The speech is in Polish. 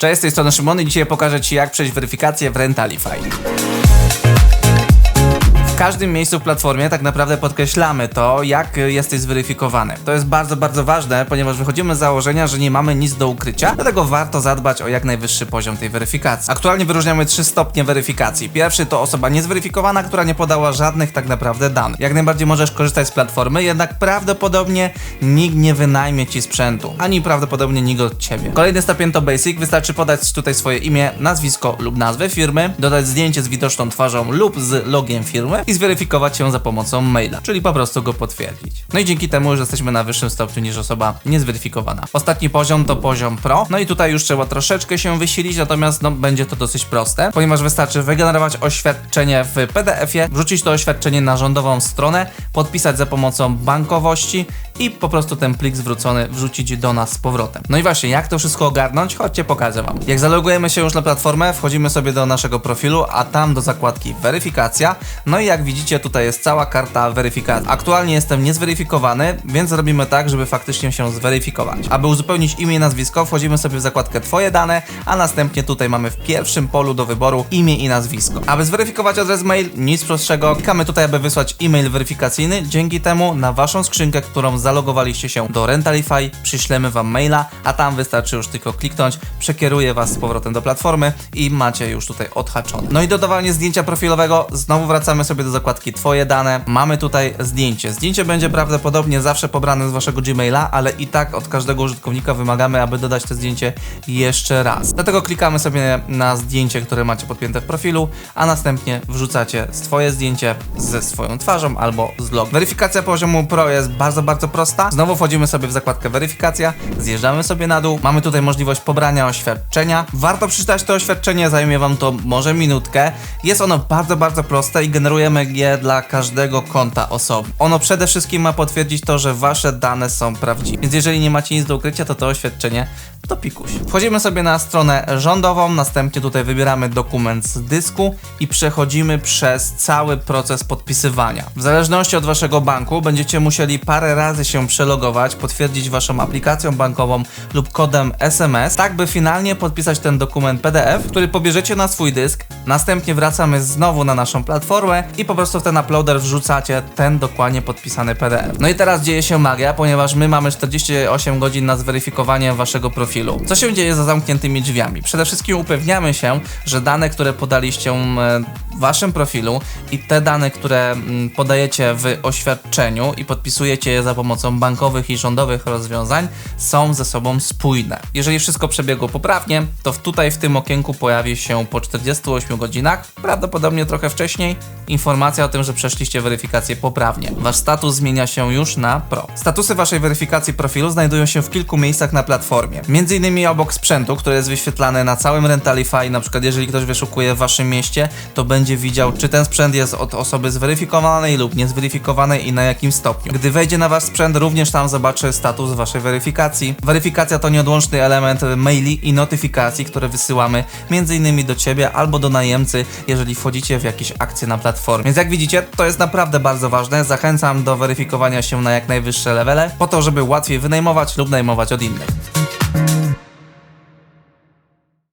Cześć, z tej strony Szymon i dzisiaj pokażę Ci jak przejść weryfikację w Rentalify. Każdym miejscu w platformie tak naprawdę podkreślamy to, jak jesteś zweryfikowany. To jest bardzo, bardzo ważne, ponieważ wychodzimy z założenia, że nie mamy nic do ukrycia, dlatego warto zadbać o jak najwyższy poziom tej weryfikacji. Aktualnie wyróżniamy trzy stopnie weryfikacji. Pierwszy to osoba niezweryfikowana, która nie podała żadnych tak naprawdę danych. Jak najbardziej możesz korzystać z platformy, jednak prawdopodobnie nikt nie wynajmie Ci sprzętu, ani prawdopodobnie nikt od Ciebie. Kolejny stopień to basic, wystarczy podać tutaj swoje imię, nazwisko lub nazwę firmy, dodać zdjęcie z widoczną twarzą lub z logiem firmy i zweryfikować się za pomocą maila, czyli po prostu go potwierdzić. No i dzięki temu już jesteśmy na wyższym stopniu niż osoba niezweryfikowana. Ostatni poziom to poziom Pro, no i tutaj już trzeba troszeczkę się wysilić, natomiast no, będzie to dosyć proste, ponieważ wystarczy wygenerować oświadczenie w PDF-ie, wrzucić to oświadczenie na rządową stronę, podpisać za pomocą bankowości i po prostu ten plik zwrócony wrzucić do nas z powrotem. No i właśnie, jak to wszystko ogarnąć? Chodźcie, pokażę Wam. Jak zalogujemy się już na platformę, wchodzimy sobie do naszego profilu, a tam do zakładki weryfikacja. No i jak widzicie, tutaj jest cała karta weryfikacji. Aktualnie jestem niezweryfikowany, więc robimy tak, żeby faktycznie się zweryfikować. Aby uzupełnić imię i nazwisko, wchodzimy sobie w zakładkę Twoje dane, a następnie tutaj mamy w pierwszym polu do wyboru imię i nazwisko. Aby zweryfikować adres mail, nic prostszego, klikamy tutaj, aby wysłać e-mail weryfikacyjny. Dzięki temu na Waszą skrzynkę, którą zalogowaliście się do Rentalify, przyślemy Wam maila, a tam wystarczy już tylko kliknąć, przekieruje Was z powrotem do platformy i macie już tutaj odhaczone. No i dodawanie zdjęcia profilowego, znowu wracamy sobie do zakładki Twoje dane. Mamy tutaj zdjęcie. Zdjęcie będzie prawdopodobnie zawsze pobrane z Waszego Gmaila, ale i tak od każdego użytkownika wymagamy, aby dodać to zdjęcie jeszcze raz. Dlatego klikamy sobie na zdjęcie, które macie podpięte w profilu, a następnie wrzucacie swoje zdjęcie ze swoją twarzą albo z log. Weryfikacja poziomu Pro jest bardzo, bardzo prosta. Znowu wchodzimy sobie w zakładkę weryfikacja, zjeżdżamy sobie na dół. Mamy tutaj możliwość pobrania oświadczenia. Warto przeczytać to oświadczenie, zajmie Wam to może minutkę. Jest ono bardzo, bardzo proste i generujemy dla każdego konta osoby. Ono przede wszystkim ma potwierdzić to, że Wasze dane są prawdziwe. Więc jeżeli nie macie nic do ukrycia, to to oświadczenie to pikuś. Wchodzimy sobie na stronę rządową, następnie tutaj wybieramy dokument z dysku i przechodzimy przez cały proces podpisywania. W zależności od waszego banku będziecie musieli parę razy się przelogować, potwierdzić waszą aplikacją bankową lub kodem SMS, tak by finalnie podpisać ten dokument PDF, który pobierzecie na swój dysk, następnie wracamy znowu na naszą platformę i po prostu w ten uploader wrzucacie ten dokładnie podpisany PDF. No i teraz dzieje się magia, ponieważ my mamy 48 godzin na zweryfikowanie waszego profilu. Co się dzieje za zamkniętymi drzwiami? Przede wszystkim upewniamy się, że dane, które podaliście e, w waszym profilu i te dane, które mm, podajecie w oświadczeniu i podpisujecie je za pomocą bankowych i rządowych rozwiązań, są ze sobą spójne. Jeżeli wszystko przebiegło poprawnie, to tutaj w tym okienku pojawi się po 48 godzinach, prawdopodobnie trochę wcześniej, informacja o tym, że przeszliście weryfikację poprawnie. Wasz status zmienia się już na Pro. Statusy waszej weryfikacji profilu znajdują się w kilku miejscach na platformie. Między innymi obok sprzętu, który jest wyświetlany na całym Rentalify, na przykład jeżeli ktoś wyszukuje w waszym mieście, to będzie widział, czy ten sprzęt jest od osoby zweryfikowanej lub niezweryfikowanej i na jakim stopniu. Gdy wejdzie na wasz sprzęt, również tam zobaczy status waszej weryfikacji. Weryfikacja to nieodłączny element maili i notyfikacji, które wysyłamy między innymi do ciebie albo do najemcy, jeżeli wchodzicie w jakieś akcje na platformie. Więc jak widzicie, to jest naprawdę bardzo ważne. Zachęcam do weryfikowania się na jak najwyższe levele, po to, żeby łatwiej wynajmować lub najmować od innych.